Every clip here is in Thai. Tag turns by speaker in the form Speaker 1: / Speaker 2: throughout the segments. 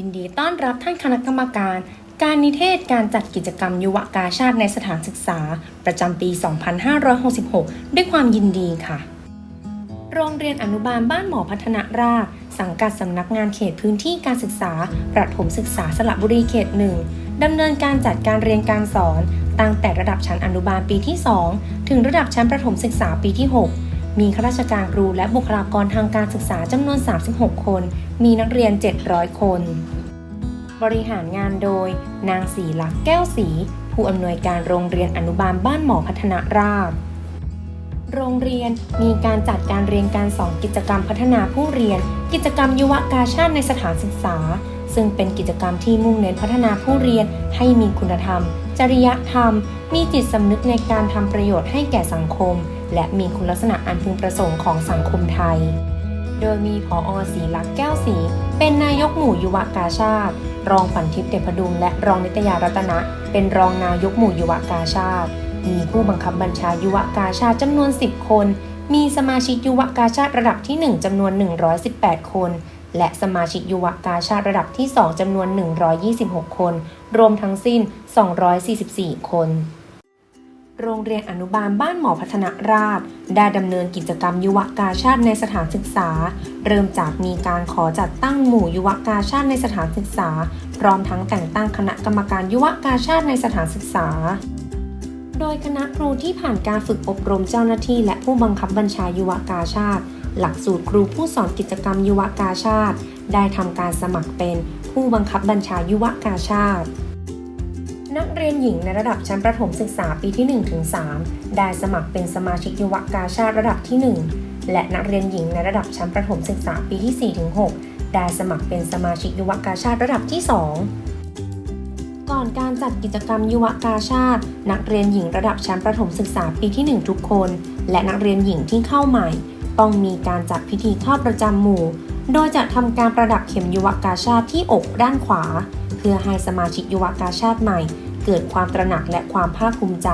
Speaker 1: ยินดีต้อนรับท่านคณะกรรมการ การนิเทศการจัดกิจกรรมยุวกาชาติในสถานศึกษา ประจำปี 2566 ด้วยความยินดีค่ะ โรงเรียนอนุบาลบ้านหมอพัฒนาราษฎร์สังกัดสำนักงานเขตพื้นที่การศึกษา ประถมศึกษาสระบุรีเขตหนึ่งดำเนินการจัดการเรียนการสอน ตั้งแต่ระดับชั้นอนุบาลปีที่ 2 ถึงระดับชั้นประถมศึกษาปีที่ 6 มีข้าราชการครูและบุคลากรทางการศึกษาจำนวน 36 คน มีนักเรียน 700 คน บริหารงานโดย นางศรีลักษ์แก้วศรีผู้อำนวยการโรงเรียนอนุบาลบ้านหมอพัฒนาราษฎร์โรงเรียนมีการจัดการเรียนการสอนกิจกรรมพัฒนาผู้เรียน กิจกรรมยุวกาชาติในสถานศึกษา ซึ่งเป็นกิจกรรมที่มุ่งเน้นพัฒนาผู้เรียนให้มีคุณธรรม จริยธรรม มีจิตสำนึกในการทำประโยชน์ให้แก่สังคม และมีคุณลักษณะอันพึงประสงค์ของสังคมไทย โดยมีผออศรีลักษ์แก้วศรีเป็นนายกหมู่ยุวกาชาติ รองฝันทิพย์เดชพดุงและรองนิตยารัตนะ เป็นรองนายกหมู่ยุวกาชาติ มีผู้บังคับบัญชายุวกาชาติจำนวน 10 คน มีสมาชิกยุวกาชาติระดับที่ 1จำนวน 118 คน และสมาชิกยุวกาชาติระดับที่ 2จำนวน 126 คน รวมทั้งสิ้น 244 คน โรงเรียนอนุบาลบ้านหมอพัฒนาราษฎร์ได้ดำเนินกิจกรรมยุวกาชาติในสถานศึกษา เริ่มจากมีการขอจัดตั้งหมู่ยุวกาชาติในสถานศึกษา พร้อมทั้งแต่งตั้งคณะกรรมการยุวกาชาติในสถานศึกษา โดยคณะครูที่ผ่านการฝึกอบรมเจ้าหน้าที่ และผู้บังคับบัญชายุวกาชาติ หลักสูตรครูผู้สอนกิจกรรมยุวกาชาติ ได้ทำการสมัครเป็นผู้บังคับบัญชายุวกาชาติ นักเรียนหญิงในระดับชั้นประถมศึกษาปีที่1ถึง3ได้สมัครเป็นสมาชิกยุวกาชาติระดับที่ 1 และนักเรียนหญิงในระดับชั้นประถมศึกษาปีที่4ถึง6ได้สมัครเป็นสมาชิกยุวกาชาติระดับที่ 2 ก่อนการจัดกิจกรรมยุวกาชาติ นักเรียนหญิงระดับชั้นประถมศึกษาปีที่ 1 ทุกคน และนักเรียนหญิงที่เข้าใหม่ ต้องมีการจัดพิธีเข้าประจำหมู่ โดยจะทำการประดับเข็มยุวกาชาติที่อกด้านขวาเพื่อให้สมาชิกยุวกาชาติใหม่ เกิดความตระหนักและความภาคภูมิใจ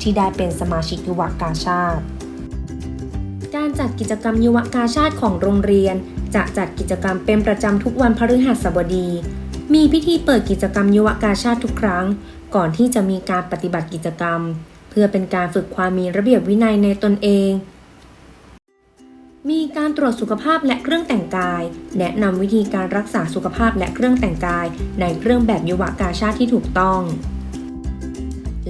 Speaker 1: ที่ได้เป็นสมาชิกยุวกาชาติ การจัดกิจกรรมยุวกาชาติของโรงเรียน จะจัดกิจกรรมเป็นประจำทุกวันพฤหัสบดี มีพิธีเปิดกิจกรรมยุวกาชาติทุกครั้ง ก่อนที่จะมีการปฏิบัติกิจกรรม เพื่อเป็นการฝึกความมีระเบียบวินัยในตนเองมีการตรวจสุขภาพและเครื่องแต่งกาย แนะนำวิธีการรักษาสุขภาพและเครื่องแต่งกาย ในเครื่องแบบยุวกาชาติที่ถูกต้อง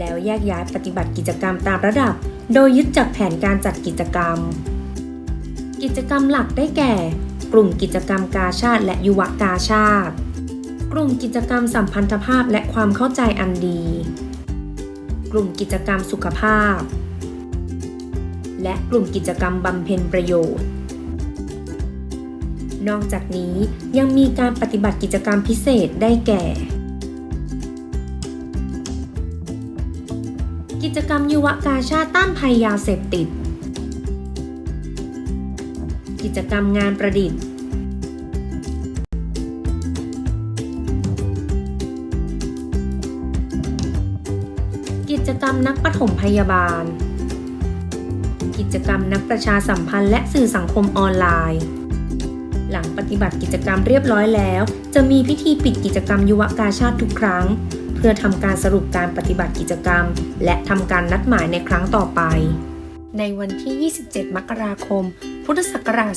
Speaker 1: แล้วแยกย้ายปฏิบัติกิจกรรมตามระดับ โดยยึดจากแผนการจัดกิจกรรม กิจกรรมหลักได้แก่ กลุ่มกิจกรรมกาชาติและยุวกาชาติ กลุ่มกิจกรรมสัมพันธภาพและความเข้าใจอันดี กลุ่มกิจกรรมสุขภาพ และกลุ่มกิจกรรมบำเพ็ญประโยชน์นอกจากนี้ยังมีการปฏิบัติกิจกรรมพิเศษได้แก่ จกรรมยุวกาชาติต้านภัยยาเสพติด กิจกรรมงานประดิษฐ์ กิจกรรมนักปฐมพยาบาล กิจกรรมนักประชาสัมพันธ์และสื่อสังคมออนไลน์ หลังปฏิบัติกิจกรรมเรียบร้อยแล้ว จะมีพิธีปิดกิจกรรมยุวกาชาติทุกครั้ง พื่อทำการสรุปการปฏิบัติกิจกรรม และทำการนัดหมายในครั้งต่อไป ในวันที่ 27 มกราคม พุทธศักราช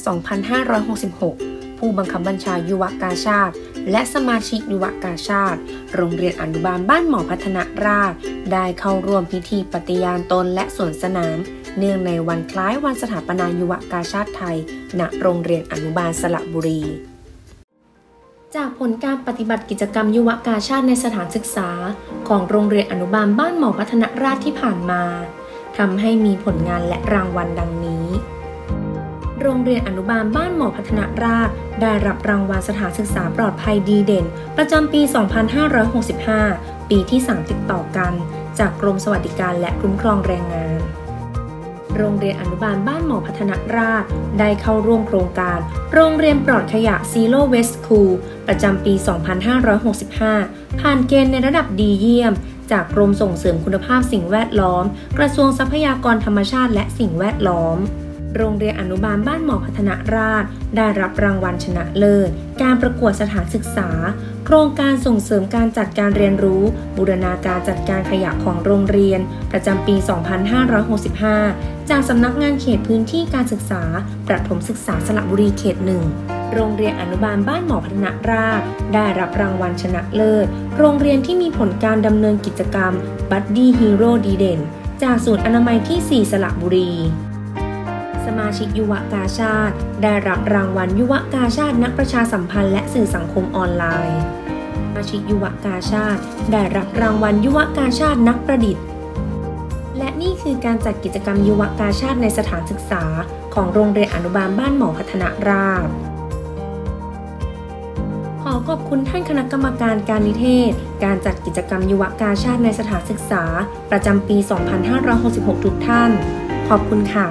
Speaker 1: 2566 ผู้บังคับบัญชายุวกาชาติ และสมาชิกยุวกาชาติ โรงเรียนอนุบาลบ้านหมอพัฒนาราษฎร์ได้เข้าร่วมพิธีปฏิญาณตนและสวนสนาม เนื่องในวันคล้ายวันสถาปนายุวกาชาติไทย ณ โรงเรียนอนุบาลสระบุรี จากผลการปฏิบัติกิจกรรมยุวกาชาติในสถานศึกษา ของโรงเรียนอนุบาลบ้านหมอพัฒนาราษฎร์ที่ผ่านมาทำให้มีผลงานและรางวัลดังนี้ โรงเรียนอนุบาลบ้านหมอพัฒนาราษฎร์ได้รับรางวัลสถานศึกษาปลอดภัยดีเด่น ประจำปี 2565 ปีที่ 3 ติดต่อกัน จากกรมสวัสดิการและคุ้มครองแรงงาน โรงเรียนอนุบาลบ้านหมอพัฒนาราช ได้เข้าร่วมโครงการ โรงเรียนปลอดขยะ Zero Waste School ประจำปี 2565 ผ่านเกณฑ์ในระดับดีเยี่ยม จากกรมส่งเสริมคุณภาพสิ่งแวดล้อม กระทรวงทรัพยากรธรรมชาติและสิ่งแวดล้อม โรงเรียนอนุบาลบ้านหมอพัฒนาราษฎร์ได้รับรางวัลชนะเลิศ การประกวดสถานศึกษา โครงการส่งเสริมการจัดการเรียนรู้ บูรณาการจัดการขยะของโรงเรียน ประจำปี 2565 จากสำนักงานเขตพื้นที่การศึกษา ประถมศึกษาสระบุรีเขตหนึ่งโรงเรียนอนุบาลบ้านหมอพัฒนาราษฎร์ได้รับรางวัลชนะเลิศ โรงเรียนที่มีผลการดำเนินกิจกรรมบัดดี้ฮีโร่ดีเด่น จากศูนย์อนามัยที่ 4 สระบุรี สมาชิกยุวกาชาติ ได้รับรางวัลยุวกาชาตินักประชาสัมพันธ์และสื่อสังคมออนไลน์สมาชิกยุวกาชาติ ได้รับรางวัลยุวกาชาตินักประดิษฐ์ และนี่คือการจัดกิจกรรมยุวกาชาติในสถานศึกษา ของโรงเรียนอนุบาลบ้านหมอพัฒนาราษฎร์ขอขอบคุณท่านคณะกรรมการการนิเทศ การจัดกิจกรรมยุวกาชาติในสถานศึกษา ประจำปี 2566 ทุกท่าน ขอบคุณค่ะ